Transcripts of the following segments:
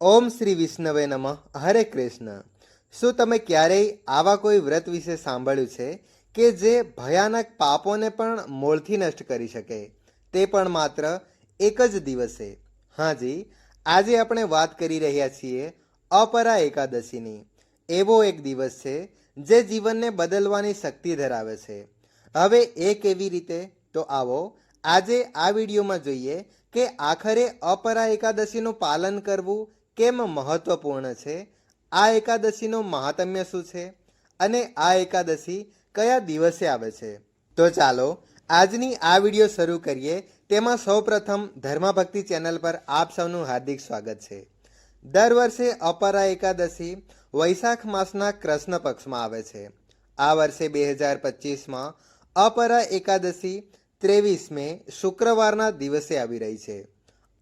ઓમ શ્રી વિષ્ણવે નમઃ. હરે કૃષ્ણ. શું તમે ક્યારેય આવા કોઈ વ્રત વિશે સાંભળ્યું છે કે જે ભયાનક પાપોને પણ મૂળથી નષ્ટ કરી શકે? તે પણ માત્ર એક જ દિવસે. હાજી આજે આપણે વાત કરી રહ્યા છીએ અપરા એકાદશીની. એવો એક દિવસ છે જે જીવનને બદલવાની શક્તિ ધરાવે છે. હવે એ કેવી રીતે? તો આવો, આજે આ વિડીયોમાં જોઈએ કે આખરે અપરા એકાદશીનું પાલન કરવું કેમ મહત્વપૂર્ણ છે? આ એકાદશીનું મહાત્મ્ય શું છે? અને આ એકાદશી કયા દિવસે આવે છે? તો ચાલો, આજની આ વીડિયો શરૂ કરીએ. તેમાં સૌપ્રથમ ધર્માભક્તિ ચેનલ પર આપ સૌનું હાર્દિક સ્વાગત છે. દર વર્ષે અપરા એકાદશી વૈશાખ માસના કૃષ્ણ પક્ષમાં આવે છે. આ વર્ષે બે હજાર પચીસમાં અપરા એકાદશી ત્રેવીસ મે શુક્રવારના દિવસે આવી રહી છે.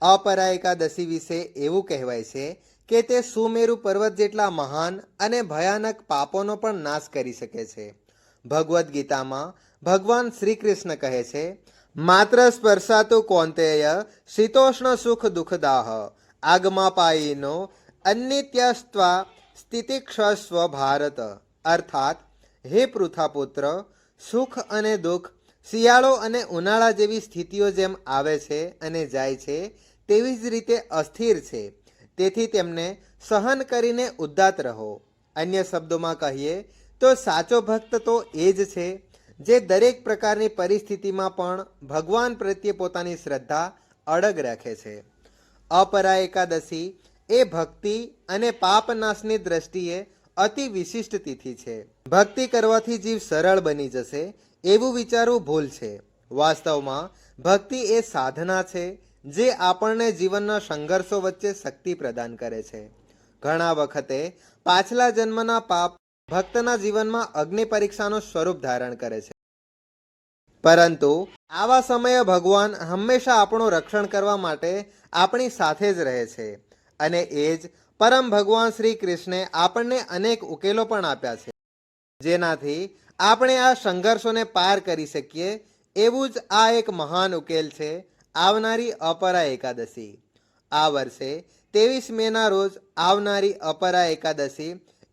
અપરા એકાદશી વિશે એવું કહેવાય છે કે તે સુમેરુ પર્વત જેટલા મહાન અને ભયાનક પાપોનો પણ નાશ કરી શકે છે. ભગવદ્ ગીતામાં ભગવાન શ્રી કૃષ્ણ કહે છે, માત્ર સ્પર્શાતુ કોંતેય શીતોષ્ણ સુખ દુઃખદાહ આગમાપાયીનો અનિત્યસ્ત્વા સ્થિતિક્ષસ્વ ભારત. અર્થાત, હે પૃથાપુત્ર, સુખ અને દુઃખ શિયાળો અને ઉનાળા જેવી સ્થિતિઓ જેમ આવે છે અને જાય છે તેવી જ રીતે અસ્થિર છે. તેથી તેમને સહન કરીને ઉદ્દાત રહો. અન્ય શબ્દોમાં કહીએ તો સાચો ભક્ત તો એ જ છે જે દરેક પ્રકારની પરિસ્થિતિમાં પણ ભગવાન પ્રત્યે પોતાની શ્રદ્ધા અડગ રાખે છે. અપરા એકાદશી એ ભક્તિ અને પાપનાશની દ્રષ્ટિએ અતિ વિશિષ્ટ તિથિ છે. ભક્તિ કરવાથી જીવ સરળ બની જશે એવું વિચારવું ભૂલ છે. વાસ્તવમાં ભક્તિ એ સાધના છે જે આપણને જીવનના સંઘર્ષો વચ્ચે શક્તિ પ્રદાન કરે છે. ઘણા વખતે પાછલા જન્મના પાપ ભક્તના જીવનમાં અગ્નિ પરીક્ષાનું સ્વરૂપ ધારણ કરે છે. પરંતુ આવા સમયે ભગવાન હંમેશા આપણું રક્ષણ કરવા માટે આપણી સાથે જ રહે છે અને એ જ પરમ ભગવાન શ્રી કૃષ્ણે આપણને અનેક ઉકેલો પણ આપ્યા છે. જેનાથી આપણે આ સંઘર્ષોને પાર કરી શકીએ એવું જ આ એક મહાન ઉકેલ છે આવનારી અપરા એકાદશી. આ વર્ષે ત્રેવીસ મેના રોજ આવનારી અપરા એકાદશી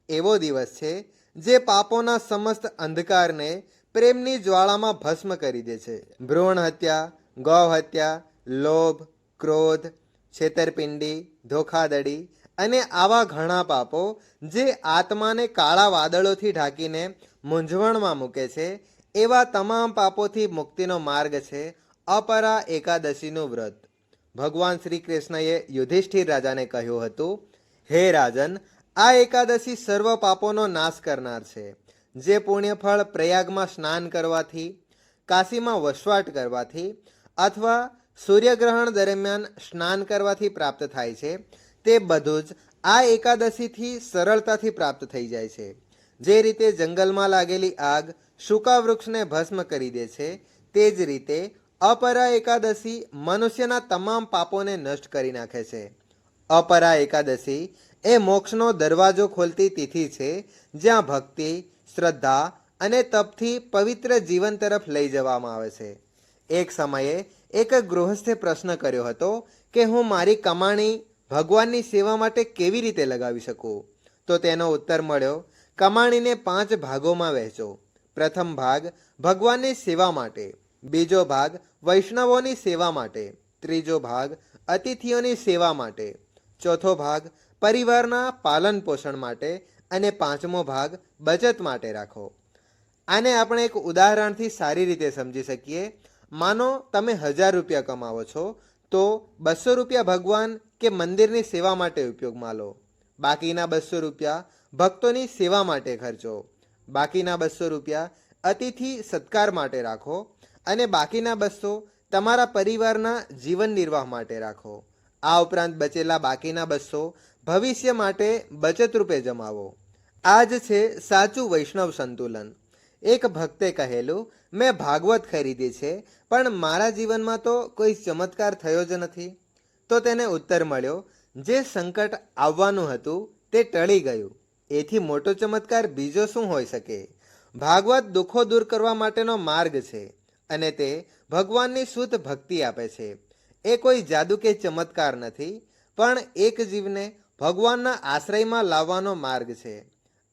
એવો દિવસ છે, જે પાપોના સમસ્ત અંધકારને પ્રેમની જ્વાળામાં ભસ્મ કરી દે છે. ભ્રૂણ હત્યા, ગૌ હત્યા, લોભ, ક્રોધ, છેતરપિંડી, ધોખાધડી અને આવા ઘણા પાપો જે આત્માને કાળા વાદળોથી ઢાંકીને મૂંઝવણમાં મૂકે છે, એવા તમામ પાપોથી મુક્તિનો માર્ગ છે અપરા એકાદશીનું વ્રત. ભગવાન શ્રી કૃષ્ણએ યુધિષ્ઠિર રાજાને કહ્યું હતું, હે રાજન, આ એકાદશી સર્વ પાપોનો નાશ કરનાર છે. જે પુણ્યફળ પ્રયાગમાં સ્નાન કરવાથી, કાશીમાં વસવાટ કરવાથી અથવા સૂર્યગ્રહણ દરમિયાન સ્નાન કરવાથી પ્રાપ્ત થાય છે, તે બધું જ આ એકાદશીથી સરળતાથી પ્રાપ્ત થઈ જાય છે. જે રીતે જંગલમાં લાગેલી આગ સૂકા વૃક્ષને ભસ્મ કરી દે છે, તે જ રીતે અપરા એકાદશી મનુષ્યના તમામ પાપોને નષ્ટ કરી નાખે છે. અપરા એકાદશી એ મોક્ષનો દરવાજો ખોલતી તિથિ છે, જ્યાં ભક્તિ, શ્રદ્ધા અને તપથી પવિત્ર જીવન તરફ લઈ જવામાં આવે છે. એક સમયે એક ગૃહસ્થે પ્રશ્ન કર્યો હતો કે હું મારી કમાણી ભગવાનની સેવા માટે કેવી રીતે લગાવી શકું? તો તેનો ઉત્તર મળ્યો, કમાણીને પાંચ ભાગોમાં વહેંચો. પ્રથમ ભાગ ભગવાનની સેવા માટે. બીજો ભાગ વૈષ્ણવોની સેવા માટે, ત્રીજો ભાગ અતિથિઓની સેવા માટે, ચોથો ભાગ પરિવારના પાલન પોષણ માટે અને પાંચમો ભાગ બચત માટે રાખો. આને આપણે એક ઉદાહરણથી સારી રીતે સમજી શકીએ. માનો તમે હજાર રૂપિયા કમાવો છો, તો બસો રૂપિયા ભગવાન કે મંદિરની સેવા માટે ઉપયોગમાં લો. બાકીના બસો રૂપિયા ભક્તોની સેવા માટે ખર્ચો. બાકીના બસો રૂપિયા અતિથિ સત્કાર માટે રાખો. અને બાકીના બસો તમારા પરિવારના જીવન નિર્વાહ માટે રાખો. આ ઉપરાંત બચેલા બાકીના બસો ભવિષ્ય માટે બચત રૂપે જમાવો. આ જ છે સાચું વૈષ્ણવ સંતુલન. એક ભક્તે કહેલું, મેં ભાગવત ખરીદી છે, પણ મારા જીવનમાં તો કોઈ ચમત્કાર થયો જ નથી. તો તેને ઉત્તર મળ્યો, જે સંકટ આવવાનું હતું તે ટળી ગયું. એથી મોટો ચમત્કાર બીજો શું હોઈ શકે? ભાગવત દુઃખો દૂર કરવા માટેનો માર્ગ છે. અને તે ભગવાનની શુદ્ધ ભક્તિ આપે છે. એ કોઈ જાદુ કે ચમત્કાર નથી, પણ એક જીવને ભગવાનના આશ્રયમાં લાવવાનો માર્ગ છે.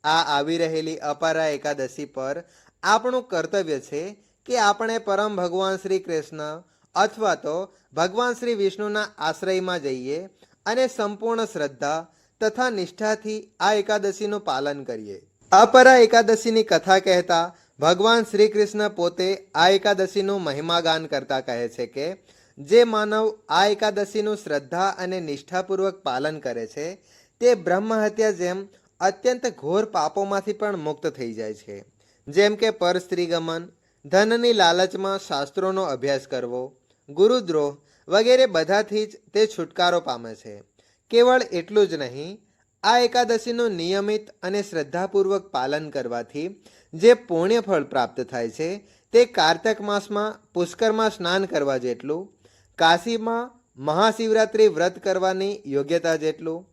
આ આવી રહેલી અપારા એકાદશી પર આપણું કર્તવ્ય છે કે આપણે પરમ ભગવાન શ્રી કૃષ્ણ અથવા તો ભગવાન શ્રી વિષ્ણુના આશ્રયમાં જઈએ અને સંપૂર્ણ શ્રદ્ધા તથા નિષ્ઠાથી આ એકાદશીનું પાલન કરીએ. અપરા એકાદશીની કથા કહેતા ભગવાન શ્રી કૃષ્ણ પોતે આ એકાદશીનું મહિમાગાન કરતા કહે છે કે, જે માનવ આ એકાદશીનું શ્રદ્ધા અને નિષ્ઠાપૂર્વક પાલન કરે છે, તે બ્રહ્મ હત્યા જેમ અત્યંત ઘોર પાપોમાંથી પણ મુક્ત થઈ જાય છે. જેમ કે પરસ્ત્રીગમન ધનની લાલચમાં શાસ્ત્રોનો અભ્યાસ કરવો, ગુરુદ્રોહ વગેરે બધાથી જ તે છુટકારો પામે છે. કેવળ એટલું જ નહીં આ એકાદશીનું નિયમિત અને શ્રદ્ધાપૂર્વક પાલન કરવાથી જે પુણ્ય ફળ પ્રાપ્ત થાય છે, તે કારતક માસમાં પુષ્કરમાં સ્નાન કરવા જેટલું, કાશીમાં મહાશિવરાત્રિ વ્રત કરવાની યોગ્યતા જેટલું,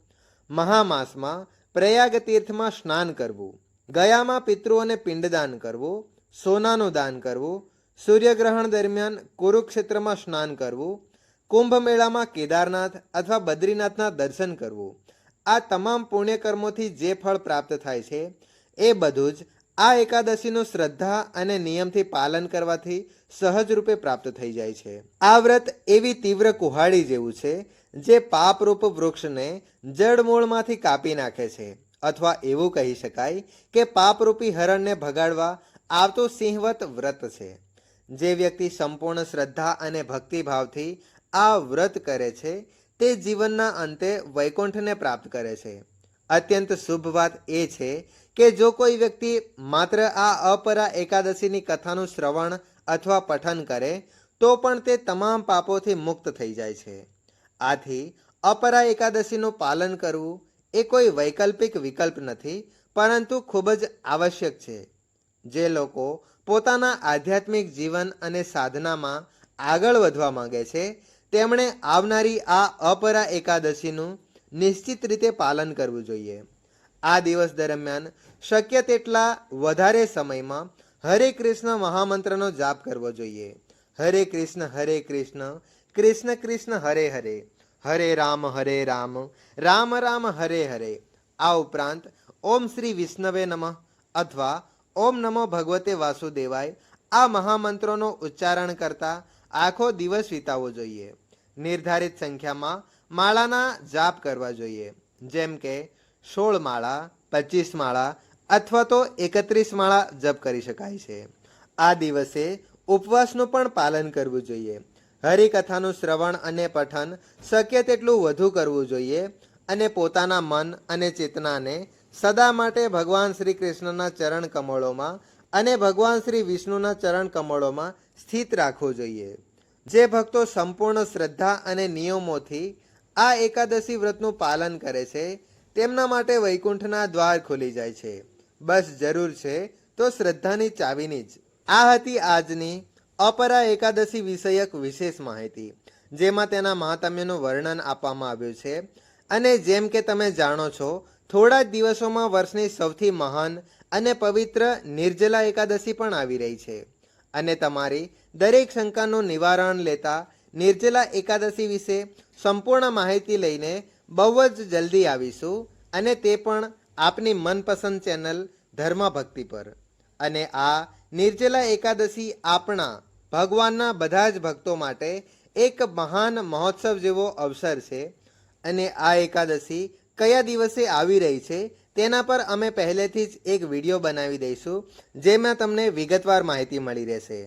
મહામાસમાં પ્રયાગ તીર્થમાં સ્નાન કરવું, ગયામાં પિતૃઓને પિંડદાન કરવું, સોનાનું દાન કરવું, સૂર્યગ્રહણ દરમિયાન કુરુક્ષેત્રમાં સ્નાન કરવું કુંભ મેળામાં કેદારનાથ અથવા બદ્રીનાથના દર્શન કરવું આ તમામ પુણ્યકર્મોથી જે ફળ પ્રાપ્ત થાય છે, એ બધું જ આ એકાદશીનું શ્રદ્ધા અને નિયમથી પાલન કરવાથી સહજ રૂપે પ્રાપ્ત થઈ જાય છે. આ વ્રત એવી તીવ્ર કુહાડી જેવું છે, જે પાપરૂપ વૃક્ષને જડમૂળમાંથી કાપી નાખે છે. અથવા એવું કહી શકાય કે પાપરૂપી હરણને ભગાડવા આવતું સિંહવત વ્રત છે. જે વ્યક્તિ સંપૂર્ણ શ્રદ્ધા અને ભક્તિભાવથી આ વ્રત કરે છે તે જીવનના અંતે વૈકુંઠને પ્રાપ્ત કરે છે. અત્યંત શુભ વાત એ છે કે જો કોઈ વ્યક્તિ માત્ર આ અપરા એકાદશીની કથાનું શ્રવણ અથવા પઠન કરે, તો પણ તે તમામ પાપોથી મુક્ત થઈ જાય છે. આથી, અપરા એકાદશીનું પાલન કરવું એ કોઈ વૈકલ્પિક વિકલ્પ નથી, પરંતુ ખૂબ જ આવશ્યક છે. જે લોકો પોતાના આધ્યાત્મિક જીવન અને સાધનામાં આગળ વધવા માંગે છે તેમણે આવનારી આ અપરા એકાદશીનું નિશ્ચિત રીતે પાલન કરવું જોઈએ. આ દિવસ દરમિયાન શક્ય તેટલા વધારે સમયમાં હરે કૃષ્ણ મહામંત્રનો જાપ કરવો જોઈએ. હરે કૃષ્ણ હરે કૃષ્ણ કૃષ્ણ કૃષ્ણ, હરે હરે હરે રામ હરે રામ રામ રામ, હરે હરે. આ ઉપરાંત ઓમ શ્રી વિષ્ણવે નમઃ અથવા ઓમ નમો ભગવતે વાસુદેવાય આ મહામંત્રોનો ઉચ્ચારણ કરતા આખો દિવસ વિતાવવો જોઈએ. નિર્ધારિત સંખ્યામાં માળાના જાપ કરવા જોઈએ. જેમ કે, સોળ માળા, પચીસ માળા અથવા તો એકત્રીસ માળા જપ કરી શકાય છે. આ દિવસે ઉપવાસનું પણ પાલન કરવું જોઈએ. હરિકથાનું શ્રવણ અને પઠન શક્ય તેટલું વધુ કરવું જોઈએ અને પોતાના મન અને ચેતનાને સદા માટે ભગવાન શ્રી કૃષ્ણના ચરણ કમળોમાં અને ભગવાન શ્રી વિષ્ણુના ચરણ કમળોમાં સ્થિત રાખવું જોઈએ. જે ભક્તો સંપૂર્ણ શ્રદ્ધા અને નિયમોથી આ એકાદશી વ્રતનું પાલન કરે છે, તેમના માટે વૈકુંઠના દ્વાર ખુલી જાય છે. બસ જરૂર છે તો શ્રદ્ધાની ચાવીની જ. આ હતી આજની અપરા એકાદશી વિષયક વિશેષ માહિતી, જેમાં તેના મહાત્મ્યનું વર્ણન આપવામાં આવ્યું છે. અને જેમ કે તમે જાણો છો, થોડા જ દિવસોમાં વર્ષની સૌથી મહાન અને પવિત્ર નિર્જલા એકાદશી પણ આવી રહી છે. અને તમારી દરેક શંકાનું નિવારણ લેતા નિર્જલા એકાદશી વિશે સંપૂર્ણ માહિતી લઈને બહુ જ જલ્દી આવીશું અને તે પણ આપની મનપસંદ ચેનલ ધર્મ ભક્તિ પર. અને આ નિર્જલા એકાદશી આપણા ભગવાનના બધા જ ભક્તો માટે એક મહાન મહોત્સવ જેવો અવસર છે. અને આ એકાદશી કયા દિવસે આવી રહી છે તેના પર અમે પહેલેથી જ એક વીડિયો બનાવી દઈશું, જેમાં તમને વિગતવાર માહિતી મળી રહેશે.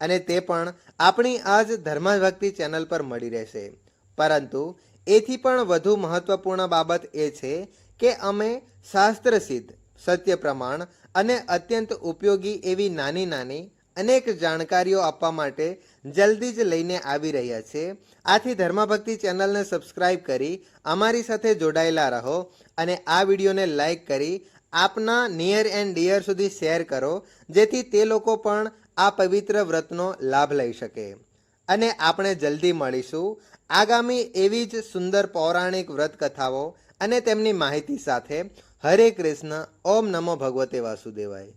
અને તે પણ આપણી આ જ ધર્મભક્તિ ચેનલ પર મળી રહેશે. પરંતુ એથી પણ વધુ મહત્વપૂર્ણ બાબત એ છે કે અમે શાસ્ત્ર સિદ્ધ સત્ય પ્રમાણ અને અત્યંત ઉપયોગી એવી નાની નાની અનેક જાણકારીઓ આપવા માટે જલ્દી જ લઈને આવી રહ્યા છે. આથી ધર્મભક્તિ ચેનલને સબસ્ક્રાઇબ કરી અમારી સાથે જોડાયેલા રહો અને આ વિડીયોને લાઈક કરી આપના નિયર એન્ડ ડિયર સુધી શેર કરો, જેથી તે લોકો પણ આ પવિત્ર વ્રતનો લાભ લઈ શકે. અને આપણે જલ્દી મળીશું આગામી એવી જ સુંદર પૌરાણિક વ્રત કથાઓ અને તેમની માહિતી સાથે. હરે કૃષ્ણ, ઓમ નમો ભગવતે વાસુદેવાય.